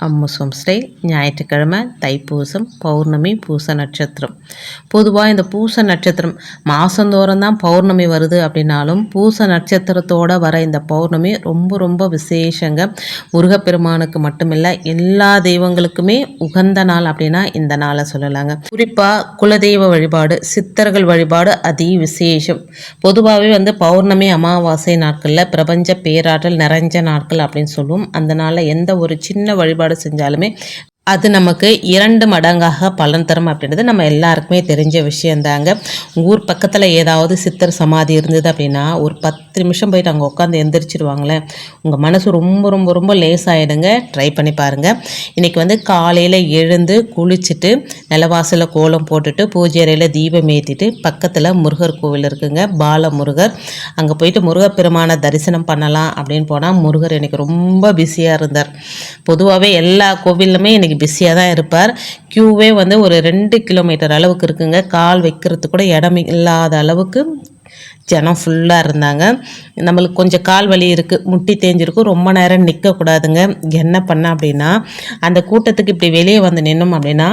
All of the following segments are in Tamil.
Ammu's style ஞாயிற்றுக்கிழமை தைப்பூசம் பௌர்ணமி பூச நட்சத்திரம் பொதுவாக இந்த பூச நட்சத்திரம் மாதந்தோறும் தான் பௌர்ணமி வருது அப்படின்னாலும் பூச நட்சத்திரத்தோட வர இந்த பௌர்ணமி ரொம்ப ரொம்ப விசேஷங்க முருகப்பெருமானுக்கு மட்டுமில்லை எல்லா தெய்வங்களுக்குமே உகந்த நாள் அப்படின்னா இந்த நாளை சொல்லலாங்க குறிப்பாக குலதெய்வ வழிபாடு சித்தர்கள் வழிபாடு அதி விசேஷம் பொதுவாகவே வந்து பௌர்ணமி அமாவாசை நாட்களில் பிரபஞ்ச பேராற்றல் நிறைஞ்ச நாட்கள் அப்படின்னு சொல்லுவோம் அந்த நாளில் எந்த ஒரு சின்ன வழிபாடு செஞ்சாலுமே அது நமக்கு இரண்டு மடங்காக பலன் தரும் அப்படின்றது நம்ம எல்லாருக்குமே தெரிஞ்ச விஷயந்தாங்க ஊர் பக்கத்தில் ஏதாவது சித்தர் சமாதி இருந்தது அப்படின்னா ஒரு பத்து நிமிஷம் போயிட்டு அங்கே உட்காந்து எந்திரிச்சிருவாங்களேன். உங்கள் மனசு ரொம்ப ரொம்ப ரொம்ப லேசாகிடுங்க ட்ரை பண்ணி பாருங்கள் இன்றைக்கி வந்து காலையில் எழுந்து குளிச்சுட்டு நிலவாசலில் கோலம் போட்டுட்டு பூஜை அறையில் தீபம் ஏற்றிட்டு பக்கத்தில் முருகர் கோவில் இருக்குங்க. பால முருகர் அங்கே போயிட்டு முருகப்பெருமான தரிசனம் பண்ணலாம் அப்படின்னு போனால் முருகர் எனக்கு ரொம்ப பிஸியாக இருந்தார். பொதுவாகவே எல்லா கோவிலுமே இன்றைக்கி பிஸியாக தான் இருப்பார். க்யூவே வந்து ஒரு ரெண்டு கிலோமீட்டர் அளவுக்கு இருக்குங்க. கால் வைக்கிறதுக்கு கூட இடம் இல்லாத அளவுக்கு ஜனம் ஃபுல்லாக இருந்தாங்க. நம்மளுக்கு கொஞ்சம் கால் வலி இருக்குது முட்டி தேஞ்சிருக்கும் ரொம்ப நேரம் நிற்கக்கூடாதுங்க என்ன பண்ண அப்படின்னா அந்த கூட்டத்துக்கு இப்படி வெளியே வந்து நின்னோம் அப்படின்னா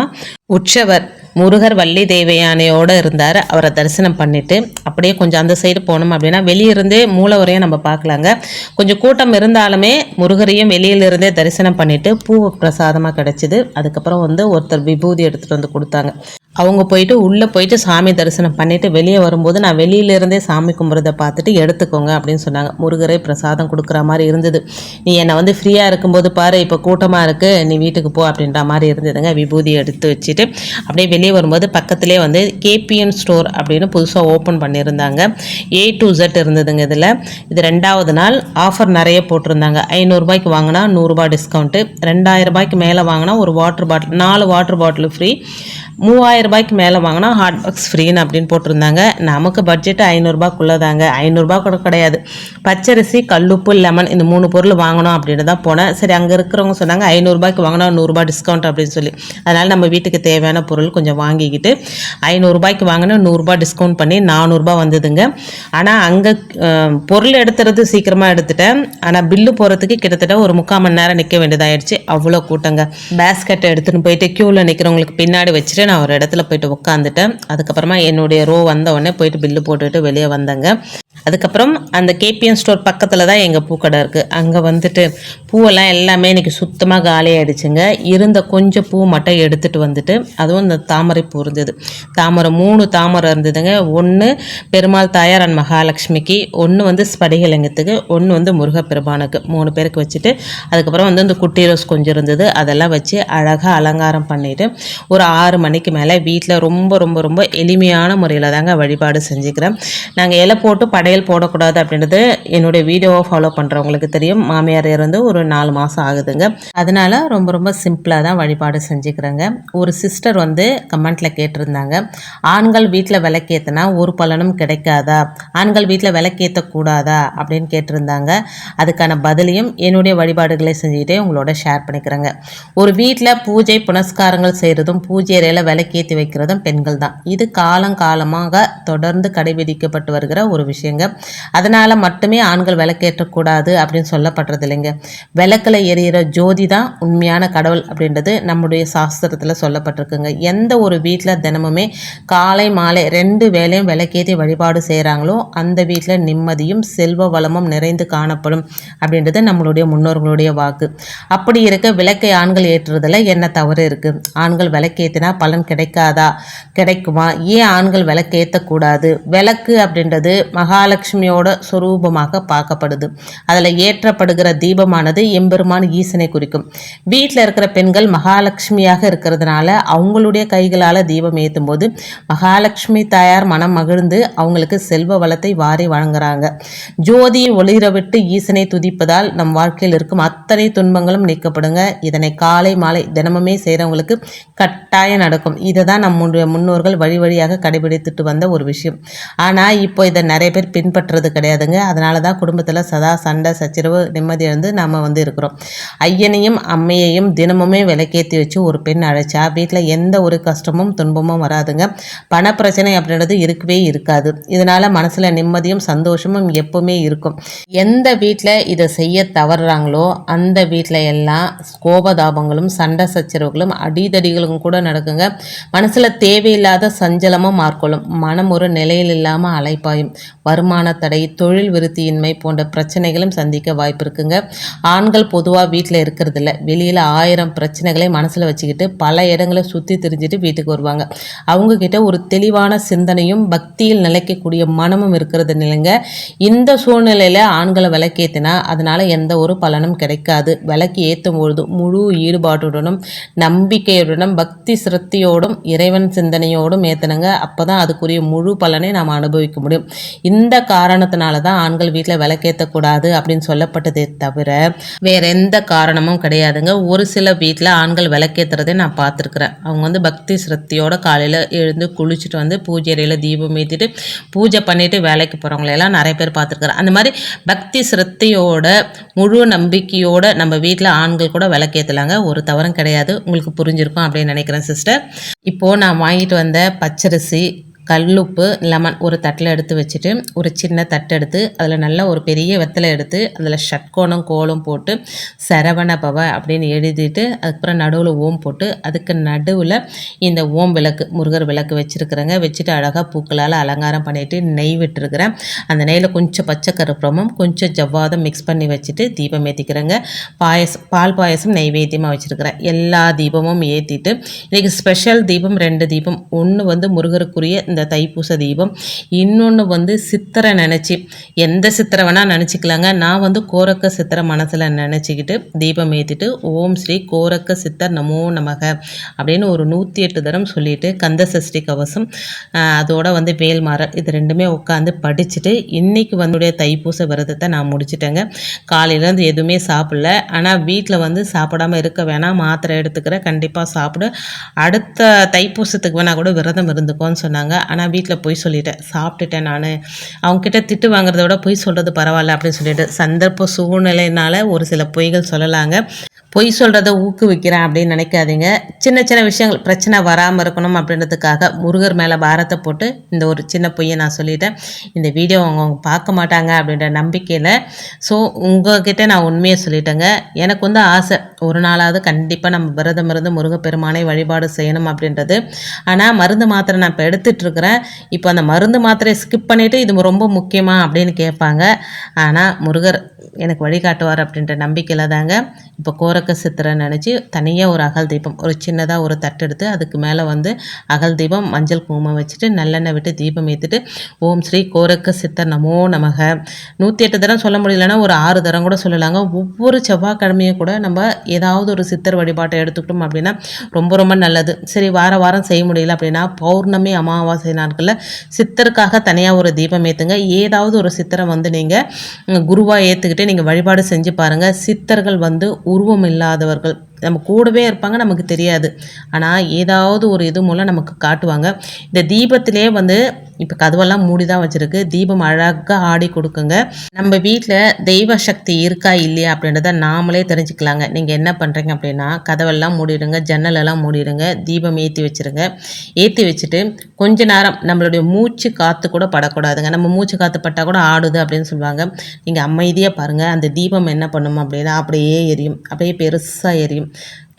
உற்சவர் முருகர் வள்ளி தேவயானையோடு இருந்தார். அவரை தரிசனம் பண்ணிவிட்டு அப்படியே கொஞ்சம் அந்த சைடு போனோம் அப்படின்னா வெளியிருந்தே மூலவரையும் நம்ம பார்க்கலாங்க. கொஞ்சம் கூட்டம் இருந்தாலுமே முருகரையும் வெளியிலிருந்தே தரிசனம் பண்ணிவிட்டு பூ பிரசாதமாக கிடச்சிது. அதுக்கப்புறம் வந்து ஒருத்தர் விபூதி எடுத்துகிட்டு வந்து கொடுத்தாங்க. அவங்க போயிட்டு உள்ளே போயிட்டு சாமி தரிசனம் பண்ணிவிட்டு வெளியே வரும்போது நான் வெளியிலேருந்தே சாமி கும்பிட்றத பார்த்துட்டு எடுத்துக்கோங்க அப்படின்னு சொன்னாங்க. முருகரே பிரசாதம் கொடுக்குற மாதிரி இருந்தது. நீ என்னை வந்து ஃப்ரீயாக இருக்கும்போது பாரு இப்போ கூட்டமாக இருக்குது நீ வீட்டுக்கு போ அப்படின்ற மாதிரி இருந்ததுங்க. விபூதி எடுத்து வச்சுட்டு அப்படியே வெளியே வரும்போது பக்கத்துலேயே வந்து கேபிஎன் ஸ்டோர் அப்படின்னு புதுசாக ஓப்பன் பண்ணியிருந்தாங்க. ஏ டு ஜெட் இருந்ததுங்க இதில். இது ரெண்டாவது நாள் ஆஃபர் நிறைய போட்டிருந்தாங்க. ஐநூறுரூபாய்க்கு வாங்கினா நூறுரூபா டிஸ்கவுண்ட்டு ரெண்டாயிரம் ரூபாய்க்கு மேலே வாங்கினா ஒரு வாட்டர் பாட்டில் நாலு வாட்டர் பாட்டில் ஃப்ரீ மூவாயிரம் ரூபாய்க்கு மேலே வாங்கினா ஹாட் பாக்ஸ் ஃப்ரீன்னு அப்படின்னு போட்டிருந்தாங்க. நமக்கு பட்ஜெட் ஐநூறுரூபாக்குள்ளே தாங்க ஐநூறுரூபா கூட கிடையாது. பச்சரிசி கல்லுப்பு லெமன் இந்த மூணு பொருள் வாங்கணும் அப்படின்னு தான் போனேன். சரி அங்கே இருக்கிறவங்க சொன்னாங்க ஐநூறுரூபாய்க்கு வாங்கினா நூறுரூபா டிஸ்கவுண்ட் அப்படின்னு சொல்லி. அதனால் நம்ம வீட்டுக்கு தேவையான பொருள் கொஞ்சம் வாங்கிக்கிட்டு ஐநூறுரூபாய்க்கு வாங்கினா நூறுரூபா டிஸ்கவுண்ட் பண்ணி நானூறுரூபா வந்ததுங்க. ஆனால் அங்கே பொருள் எடுத்துறது சீக்கிரமாக எடுத்துட்டேன். ஆனால் பில்லு போகிறதுக்கு கிட்டத்தட்ட ஒரு முக்கால் மணி நேரம் நிற்க வேண்டியதாயிடுச்சு. அவ்வளோ கூட்டங்க. பேஸ்கெட்டை எடுத்துன்னு போயிட்டு க்யூவில் நிற்கிறவங்களுக்கு பின்னாடி வச்சுட்டு நான் ஒரு இடத்துல போயிட்டு உட்காந்துட்டேன் அதுக்கப்புறமா என்னுடைய ரோ வந்த உடனே போயிட்டு பில்லு போட்டுட்டு வெளியே வந்தேங்க. அதுக்கப்புறம் அந்த கேபிஎன் ஸ்டோர் பக்கத்தில் தான் எங்கள் பூக்கடை இருக்குது அங்கே வந்துட்டு பூவெல்லாம் எல்லாமே இன்றைக்கி சுத்தமாக காலியாகிடுச்சுங்க இருந்த கொஞ்சம் பூ மட்டும் எடுத்துகிட்டு வந்துட்டு அதுவும் இந்த தாமரை பூ இருந்தது. தாமரை மூணு தாமரை இருந்ததுங்க. ஒன்று பெருமாள் தாயார் அண்ட் மகாலட்சுமிக்கு ஒன்று வந்து ஸ்படிகலிங்கத்துக்கு ஒன்று வந்து முருகப்பெருமானுக்கு மூணு பேருக்கு வச்சுட்டு அதுக்கப்புறம் வந்து இந்த குட்டி ரோஸ் கொஞ்சம் இருந்தது. அதெல்லாம் வச்சு அழகாக அலங்காரம் பண்ணிவிட்டு ஒரு ஆறு மணிக்கு மேலே வீட்டில் ரொம்ப ரொம்ப ரொம்ப எளிமையான முறையில் தாங்க வழிபாடு செஞ்சுக்கிறேன். நாங்கள் இலை போட்டு படையல் போடக்கூடாது அப்படின்றது என்னுடைய வீடியோவை ஃபாலோ பண்ணுறவங்களுக்கு தெரியும். மாமியார் இருந்து ஒரு நாலு மாதம் ஆகுதுங்க. அதனால ரொம்ப ரொம்ப சிம்பிளாக தான் வழிபாடு செஞ்சுக்கிறேங்க. ஒரு சிஸ்டர் வந்து கமெண்ட்டில் கேட்டிருந்தாங்க. ஆண்கள் வீட்டில் விளக்கேற்றினா ஒரு பலனும் கிடைக்காதா? ஆண்கள் வீட்டில் விளக்கேற்றக்கூடாதா அப்படின்னு கேட்டிருந்தாங்க. அதுக்கான பதிலையும் என்னுடைய வழிபாடுகளை செஞ்சுக்கிட்டே உங்களோட ஷேர் பண்ணிக்கிறேங்க. ஒரு வீட்டில் பூஜை புனஸ்காரங்கள் செய்கிறதும் பூஜை அறையில் விளக்கேற்றி வைக்கிறதும் பெண்கள் தான். இது காலங்காலமாக தொடர்ந்து கடைபிடிக்கப்பட்டு வருகிற ஒரு விஷயங்க. அதனால் மட்டுமே ஆண்கள் விளக்கேற்றக்கூடாது அப்படின்னு சொல்லப்படுறது இல்லைங்க விளக்கில் எரியிற ஜோதி தான் உண்மையான கடவுள் அப்படின்றது நம்முடைய சாஸ்திரத்தில் சொல்லப்பட்டிருக்குங்க. எந்த ஒரு வீட்டில் தினமுமே காலை மாலை ரெண்டு வேளையும் விளக்கேற்றி வழிபாடு செய்கிறாங்களோ அந்த வீட்டில் நிம்மதியும் செல்வ வளமும் நிறைந்து காணப்படும் அப்படின்றது நம்மளுடைய முன்னோர்களுடைய வாக்கு. அப்படி இருக்க விளக்கை ஆண்கள் ஏற்றுறதுல என்ன தவறு இருக்குது ஆண்கள் விளக்கேற்றினா பலன் கிடைக்க கிடைக்காதா? கிடைக்குமா? ஏன் ஆண்கள் விளக்கு ஏற்றக்கூடாது விளக்கு அப்படின்றது மகாலட்சுமியோட சுரூபமாக பார்க்கப்படுது. அதில் ஏற்றப்படுகிற தீபமானது எம்பெருமான் ஈசனை குறிக்கும். வீட்டில் இருக்கிற பெண்கள் மகாலட்சுமியாக இருக்கிறதுனால அவங்களுடைய கைகளால் தீபம் ஏற்றும் போது மகாலட்சுமி தாயார் மனம் மகிழ்ந்து அவங்களுக்கு செல்வ வளத்தை வாரி வழங்குறாங்க. ஜோதியை ஒளிர விட்டு ஈசனை துதிப்பதால் நம் வாழ்க்கையில் இருக்கும் அத்தனை துன்பங்களும் நீக்கப்படுங்க. இதனை காலை மாலை தினமுமே செய்கிறவங்களுக்கு கட்டாயம் நடக்கும். இதை தான் நம்முடைய முன்னோர்கள் வழி வழியாக கடைபிடித்துட்டு வந்த ஒரு விஷயம். ஆனால் இப்போ இதை நிறைய பேர் பின்பற்றுறது கிடையாதுங்க. அதனால தான் குடும்பத்தில் சதா சண்டை சச்சரவு நிம்மதி இழந்து நாம் வந்து இருக்கிறோம். ஐயனையும் அம்மையையும் தினமுமே விலைக்கேற்றி வச்சு ஒரு பெண் அழைச்சா வீட்டில் எந்த ஒரு கஷ்டமும் துன்பமும் வராதுங்க. பணப்பிரச்சனை அப்படின்றது இருக்கவே இருக்காது. இதனால் மனசில் நிம்மதியும் சந்தோஷமும் எப்பவுமே இருக்கும். எந்த வீட்டில் இதை செய்ய தவறுறாங்களோ அந்த வீட்டில் எல்லாம் கோபதாபங்களும் சண்டை சச்சரவுகளும் அடிதடிகளும் கூட நடக்குங்க. மனசில் தேவையில்லாத சஞ்சலமும் மாற்கொள்ளும் மனம் ஒரு நிலையில் இல்லாமல் அலைப்பாயும். வருமான தடை தொழில் விருத்தியின்மை போன்ற பிரச்சனைகளும் சந்திக்க வாய்ப்பு இருக்குங்க. ஆண்கள் பொதுவாக வீட்டில் இருக்கிறதில்ல. வெளியில் ஆயிரம் பிரச்சனைகளை மனசில் வச்சுக்கிட்டு பல இடங்களை சுற்றி தெரிஞ்சுட்டு வீட்டுக்கு வருவாங்க. அவங்கக்கிட்ட ஒரு தெளிவான சிந்தனையும் பக்தியில் நிலைக்கக்கூடிய மனமும் இருக்கிறது நிலைங்க இந்த சூழ்நிலையில் ஆண்களை விளக்கேற்றினா அதனால் எந்த ஒரு பலனும் கிடைக்காது. விளக்கு ஏற்றும் பொழுது முழு ஈடுபாட்டுடனும் நம்பிக்கையுடனும் பக்தி சிரத்தையோடும் இறைவன் சிந்தனையோடும் ஏற்றணுங்க அப்போ தான் அதுக்குரிய முழு பலனை நாம் அனுபவிக்க முடியும். இந்த காரணத்தினால தான் ஆண்கள் வீட்டில் விளக்கேற்றக்கூடாது அப்படின்னு சொல்லப்பட்டதே தவிர வேற எந்த காரணமும் கிடையாதுங்க. ஒரு சில வீட்டில் ஆண்கள் விளக்கேற்றுறதே நான் பார்த்துருக்குறேன். அவங்க வந்து பக்தி சிரத்தியோட காலையில் எழுந்து குளிச்சுட்டு வந்து பூஜை அறையில் தீபம் ஏற்றிட்டு பூஜை பண்ணிட்டு வேலைக்கு போகிறவங்களெல்லாம் நிறைய பேர் பார்த்துருக்குறேன் அந்த மாதிரி பக்தி சிரத்தையோட முழு நம்பிக்கையோட நம்ம வீட்டில் ஆண்கள் கூட விளக்கேற்றலாங்க ஒரு தவறும் கிடையாது. உங்களுக்கு புரிஞ்சிருக்கும் அப்படின்னு நினைக்கிறேன் சிஸ்டர். இப்போது நான் வாங்கிட்டு வந்த பச்சரிசி கல்லுப்பு லெமன் ஒரு தட்டில் எடுத்து வச்சுட்டு ஒரு சின்ன தட்டு எடுத்து அதில் நல்லா ஒரு பெரிய வெத்தலை எடுத்து அதில் ஷட்கோணம் கோலம் போட்டு சரவண பவ அப்படின்னு எழுதிட்டு அதுக்கப்புறம் நடுவில் ஓம் போட்டு அதுக்கு நடுவில் இந்த ஓம் விளக்கு முருகர் விளக்கு வச்சுருக்குறேங்க. வச்சுட்டு அழகாக பூக்களால் அலங்காரம் பண்ணிவிட்டு நெய் விட்டுருக்குறேன். அந்த நெய்யில் கொஞ்சம் பச்சை கருப்புறமும் கொஞ்சம் ஜவ்வாதம் மிக்ஸ் பண்ணி வச்சுட்டு தீபம் ஏற்றிக்கிறேங்க பாயசம் பால் பாயசம் நெய்வேத்தியமாக வச்சுருக்கிறேன். எல்லா தீபமும் ஏற்றிட்டு இன்றைக்கி ஸ்பெஷல் தீபம் ரெண்டு தீபம். ஒன்று வந்து முருகருக்குரிய இந்த தைப்பூச தீபம். இன்னொன்று வந்து சித்திரை நினச்சி. எந்த சித்திரை வேணால் நினச்சிக்கலாங்க. நான் வந்து கோரக்க சித்திரை மனசில் நினச்சிக்கிட்டு தீபம் ஏற்றிட்டு ஓம் ஸ்ரீ கோரக்க சித்தர் நமோ நமக அப்படின்னு ஒரு நூற்றி எட்டு தரம் சொல்லிட்டு கந்த சஷ்டி கவசம் அதோட வந்து வேல்மாறல் இது ரெண்டுமே உட்காந்து படிச்சுட்டு இன்றைக்கி வந்துடைய தைப்பூச விரதத்தை நான் முடிச்சிட்டேங்க. காலையிலேருந்து எதுவுமே சாப்பிடல. ஆனால் வீட்டில் வந்து சாப்பிடாமல் இருக்க வேணாம். மாத்திரை எடுத்துக்கிறேன் கண்டிப்பாக சாப்பிடு. அடுத்த தைப்பூசத்துக்கு வேணால் கூட விரதம் இருந்துக்கோன்னு சொன்னாங்க. ஆனால் வீட்டில் போய் சொல்லிட்டேன். சாப்பிட்டுட்டேன் நான். அவங்கக்கிட்ட திட்டு வாங்குறத விட பொய் சொல்கிறது பரவாயில்ல அப்படின்னு சொல்லிட்டு சந்தர்ப்ப சூழ்நிலையினால் ஒரு சில பொய்கள் சொல்லலாங்க. பொய் சொல்கிறத ஊக்குவிக்கிறேன் அப்படின்னு நினைக்காதீங்க. சின்ன சின்ன விஷயங்கள் பிரச்சனை வராமல் இருக்கணும் அப்படின்றதுக்காக முருகர் மேலே பாரத்தை போட்டு இந்த ஒரு சின்ன பொய்யை நான் சொல்லிட்டேன். இந்த வீடியோ அவங்க அவங்க பார்க்க மாட்டாங்க அப்படின்ற நம்பிக்கையில். ஸோ உங்ககிட்ட நான் உண்மையை சொல்லிட்டேங்க. எனக்கு வந்து ஆசை ஒரு நாளாவது கண்டிப்பாக நம்ம விரதம் இருந்து முருகப்பெருமானை வழிபாடு செய்யணும் அப்படின்றது. ஆனால் மருந்து மாத்திரை நான் இப்போ எடுத்துகிட்ருக்கிறேன் இப்போ அந்த மருந்து மாத்திரையை ஸ்கிப் பண்ணிவிட்டு இது ரொம்ப முக்கியமாக அப்படின்னு கேட்பாங்க. ஆனால் முருகர் எனக்கு வழிகாட்டுவார் அப்படின்ற நம்பிக்கையில் தாங்க இப்போ கோரக்க சித்திரை நினச்சி தனியாக ஒரு அகல் தீபம் ஒரு சின்னதாக ஒரு தட்டு எடுத்து அதுக்கு மேலே வந்து அகல் தீபம் மஞ்சள் குங்குமம் வச்சுட்டு நல்லெண்ணெய் விட்டு தீபம் ஏற்றிட்டு ஓம் ஸ்ரீ கோரக்க சித்தர் நமோ நமக. நூற்றி எட்டு தரம் சொல்ல முடியலன்னா ஒரு ஆறு தரம் கூட சொல்லலாங்க. ஒவ்வொரு செவ்வாய்க்கிழமையும் கூட நம்ம ஏதாவது ஒரு சித்தர் வழிபாட்டை எடுத்துக்கிட்டோம் அப்படின்னா ரொம்ப ரொம்ப நல்லது. சரி வார வாரம் செய்ய முடியல அப்படின்னா பௌர்ணமி அமாவாசை நாட்களில் சித்தருக்காக தனியாக ஒரு தீபம் ஏற்றுங்க ஏதாவது ஒரு சித்தரை வந்து நீங்கள் குருவாக ஏற்றுக்கிட்டு நீங்கள் வழிபாடு செஞ்சு பாருங்கள் சித்தர்கள் வந்து உருவம் இல்லாதவர்கள். நம்ம கூடவே இருப்பாங்க நமக்கு தெரியாது. ஆனால் ஏதாவது ஒரு இது மூலம் நமக்கு காட்டுவாங்க. இந்த தீபத்திலே வந்து இப்போ கதவெல்லாம் மூடி தான் வச்சுருக்கு. தீபம் அழகாக ஆடி கொடுக்குங்க. நம்ம வீட்டில் தெய்வ சக்தி இருக்கா இல்லையா அப்படின்றத நாமளே தெரிஞ்சுக்கலாங்க. நீங்கள் என்ன பண்ணுறீங்க அப்படின்னா கதவெல்லாம் மூடிடுங்க ஜன்னலெல்லாம் மூடிடுங்க தீபம் ஏற்றி வச்சுருங்க. ஏற்றி வச்சுட்டு கொஞ்ச நேரம் நம்மளுடைய மூச்சு காற்று கூட படக்கூடாதுங்க. நம்ம மூச்சு காற்று பட்டால் கூட ஆடுது அப்படின்னு சொல்லுவாங்க. நீங்கள் அமைதியாக பாருங்கள் அந்த தீபம் என்ன பண்ணும் அப்படின்னா அப்படியே எரியும். அப்படியே பெருசாக எரியும்.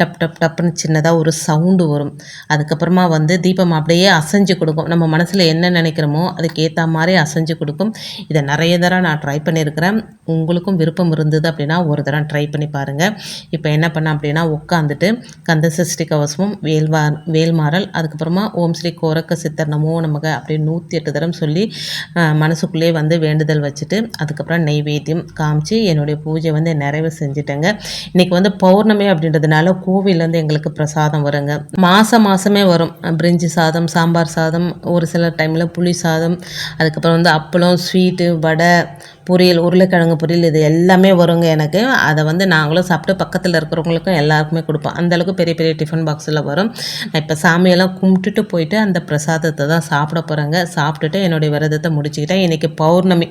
டப் டப் டப்னு சின்னதாக ஒரு சவுண்டு வரும். அதுக்கப்புறமா வந்து தீபம் அப்படியே அசைஞ்சு கொடுக்கும். நம்ம மனசில் என்ன நினைக்கிறோமோ அதுக்கு ஏற்ற மாதிரி அசைஞ்சு கொடுக்கும். இதை நிறைய தடவை நான் ட்ரை பண்ணியிருக்கிறேன். உங்களுக்கும் விருப்பம் இருந்தது அப்படின்னா ஒரு தடவை ட்ரை பண்ணி பாருங்கள் இப்போ என்ன பண்ணேன் அப்படின்னா உட்காந்துட்டு கந்த சஷ்டி கவசமும் வேல்வா வேல்மாறல் அதுக்கப்புறமா ஓம் ஸ்ரீ கோரக்க சித்தர் நமோ அப்படியே நூற்றி எட்டு தரம் சொல்லி மனசுக்குள்ளேயே வந்து வேண்டுதல் வச்சுட்டு அதுக்கப்புறம் நெய்வேத்தியம் காமிச்சு என்னுடைய பூஜை வந்து நிறைவு செஞ்சுட்டேங்க. இன்றைக்கி வந்து பௌர்ணமி அப்படின்றதுனால கோவிலேருந்து எங்களுக்கு பிரசாதம் வருங்க. மாதம் மாதமே வரும். பிரிஞ்சி சாதம் சாம்பார் சாதம் ஒரு சில டைமில் புளி சாதம் அதுக்கப்புறம் வந்து அப்பளம் ஸ்வீட்டு வடை பொரியல் உருளைக்கிழங்கு பொரியல் இது எல்லாமே வருங்க எனக்கு. அதை வந்து நாங்களும் சாப்பிட்டு பக்கத்தில் இருக்கிறவங்களுக்கும் எல்லாருக்குமே கொடுப்போம். அந்தளவுக்கு பெரிய பெரிய டிஃபன் பாக்ஸில் வரும். நான் இப்போ சாமியெல்லாம் கும்பிட்டுட்டு போயிட்டு அந்த பிரசாதத்தை தான் சாப்பிட போகிறேங்க சாப்பிட்டுட்டு என்னுடைய விரதத்தை முடிச்சுக்கிட்டேன். இன்றைக்கி பௌர்ணமி.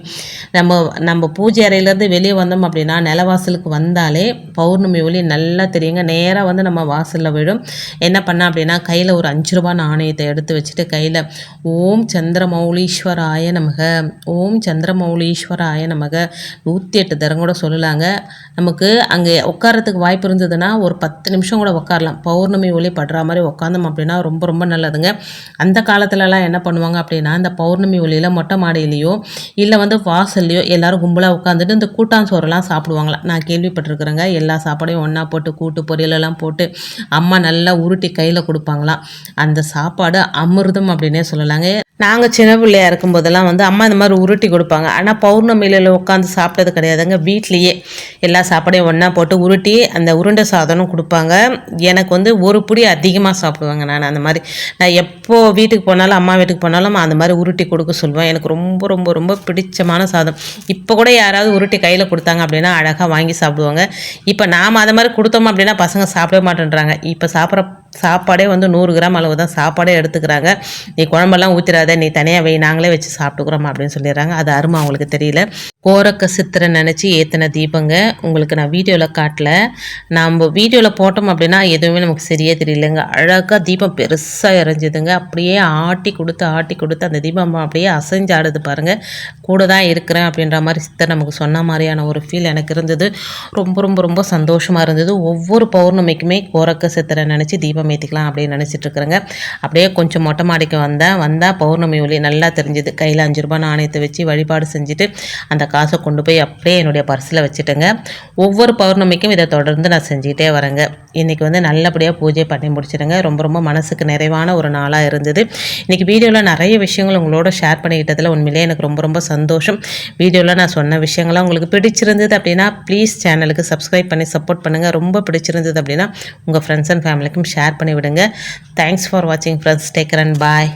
நம்ம நம்ம பூஜை அறையிலேருந்து வெளியே வந்தோம் அப்படின்னா நிலவாசலுக்கு வந்தாலே பௌர்ணமி ஒளி நல்லா தெரியுங்க. நேராக வந்து நம்ம வாசலில் விழும். என்ன பண்ணேன் அப்படின்னா கையில் ஒரு அஞ்சு ரூபா நாணயத்தை எடுத்து வச்சுட்டு கையில் ஓம் சந்திரமௌலீஸ்வராய நமக. ஓம் சந்திரமௌலீஸ்வராய நமக்கு நூற்றி எட்டு தரம் கூட சொல்லலாங்க. நமக்கு அங்கே உட்காரத்துக்கு வாய்ப்பு இருந்ததுன்னா ஒரு பத்து நிமிஷம் கூட உட்காரலாம் பௌர்ணமி ஒளி படுற மாதிரி உட்காந்தோம் அப்படின்னா ரொம்ப ரொம்ப நல்லதுங்க. அந்த காலத்துலலாம் என்ன பண்ணுவாங்க அப்படின்னா இந்த பௌர்ணமி ஒளியில் மொட்டை மாடியிலையோ இல்லை வந்து வாசல்லையோ எல்லோரும் கும்பலாக உட்காந்துட்டு இந்த கூட்டான் சோறெல்லாம் சாப்பிடுவாங்களாம். நான் கேள்விப்பட்டிருக்கிறேங்க. எல்லா சாப்பாடையும் ஒன்றா போட்டு கூட்டு பொரியலெல்லாம் போட்டு அம்மா நல்லா உருட்டி கையில் கொடுப்பாங்களாம். அந்த சாப்பாடு அமிர்தம் அப்படின்னே சொல்லலாங்க. நாங்கள் சின்ன பிள்ளையா இருக்கும்போதெல்லாம் வந்து அம்மா இந்த மாதிரி உருட்டி கொடுப்பாங்க. ஆனால் பௌர்ணமியில் உட்காந்து சாப்பிட்டது கிடையாதுங்க. வீட்லேயே எல்லா சாப்பாடையும் ஒன்றா போட்டு உருட்டி அந்த உருண்டை சாதமும் கொடுப்பாங்க. எனக்கு வந்து ஒரு புடி அதிகமாக சாப்பிடுவாங்க நான் அந்த மாதிரி. நான் எப்போ வீட்டுக்கு போனாலும் அம்மா வீட்டுக்கு போனாலும் அந்த மாதிரி உருட்டி கொடுக்க சொல்லுவேன். எனக்கு ரொம்ப ரொம்ப ரொம்ப பிடிச்சமான சாதம். இப்போ கூட யாராவது உருட்டி கையில் கொடுத்தாங்க அப்படின்னா அழகாக வாங்கி சாப்பிடுவாங்க. இப்போ நாம் அதை மாதிரி கொடுத்தோம் அப்படின்னா பசங்க சாப்பிடவே மாட்டேன்றாங்க. இப்போ சாப்பிட்ற சாப்பாடே வந்து நூறு கிராம் அளவு தான் சாப்பாடே எடுத்துக்கிறாங்க. நீ குழம்பெல்லாம் ஊற்றிடாத நீ தனியாக வை நாங்களே வச்சு சாப்பிட்டுக்கிறோம் அப்படின்னு சொல்லிடுறாங்க. அது அருமை அவங்களுக்கு தெரியல. கோரக்க சித்திரை நினச்சி ஏற்றின தீபங்க. உங்களுக்கு நான் வீடியோவில் காட்டல. நம்ம வீடியோவில் போட்டோம் அப்படின்னா எதுவுமே நமக்கு சரியே தெரியலங்க. அழகாக தீபம் பெருசாக இறைஞ்சிதுங்க அப்படியே ஆட்டி கொடுத்து ஆட்டி கொடுத்து அந்த தீபம் அப்படியே அசைஞ்சு ஆடுது பாருங்கள் கூட தான் இருக்கிறேன் அப்படின்ற மாதிரி சித்தர் நமக்கு சொன்ன மாதிரியான ஒரு ஃபீல் எனக்கு இருந்தது. ரொம்ப ரொம்ப ரொம்ப சந்தோஷமாக இருந்தது. ஒவ்வொரு பௌர்ணமிக்குமே கோரக்க சித்திரை நினச்சி தீபம் ஏற்றிக்கலாம் அப்படின்னு நினச்சிட்ருக்குறேங்க. அப்படியே கொஞ்சம் மொட்டை மாடிக்கு வந்தேன். வந்தால் பௌர்ணமி ஒளி நல்லா தெரிஞ்சுது. கையில் அஞ்சு ரூபாய் நாணயத்தை வச்சு வழிபாடு செஞ்சுட்டு அந்த காசை கொண்டு போய் அப்படியே என்னுடைய பர்ஸில் வச்சுட்டேங்க. ஒவ்வொரு பௌர்ணமிக்கும் இதை தொடர்ந்து நான் செஞ்சுக்கிட்டே வரேங்க. இன்றைக்கி வந்து நல்லபடியாக பூஜை பண்ணி முடிச்சிடுங்க ரொம்ப ரொம்ப மனசுக்கு நிறைவான ஒரு நாளாக இருந்தது. இன்றைக்கி வீடியோவில் நிறைய விஷயங்கள் உங்களோட ஷேர் பண்ணிக்கிட்டதில் உண்மையிலே எனக்கு ரொம்ப ரொம்ப சந்தோஷம். வீடியோவில் நான் சொன்ன விஷயங்கள்லாம் உங்களுக்கு பிடிச்சிருந்தது அப்படின்னா ப்ளீஸ் சேனலுக்கு சப்ஸ்கிரைப் பண்ணி சப்போர்ட் பண்ணுங்கள் ரொம்ப பிடிச்சிருந்தது அப்படின்னா உங்கள் ஃப்ரெண்ட்ஸ் அண்ட் ஃபேமிலிக்கும் ஷேர் பண்ணி விடுங்க தேங்க்ஸ் ஃபார் வாட்சிங் friends take care and bye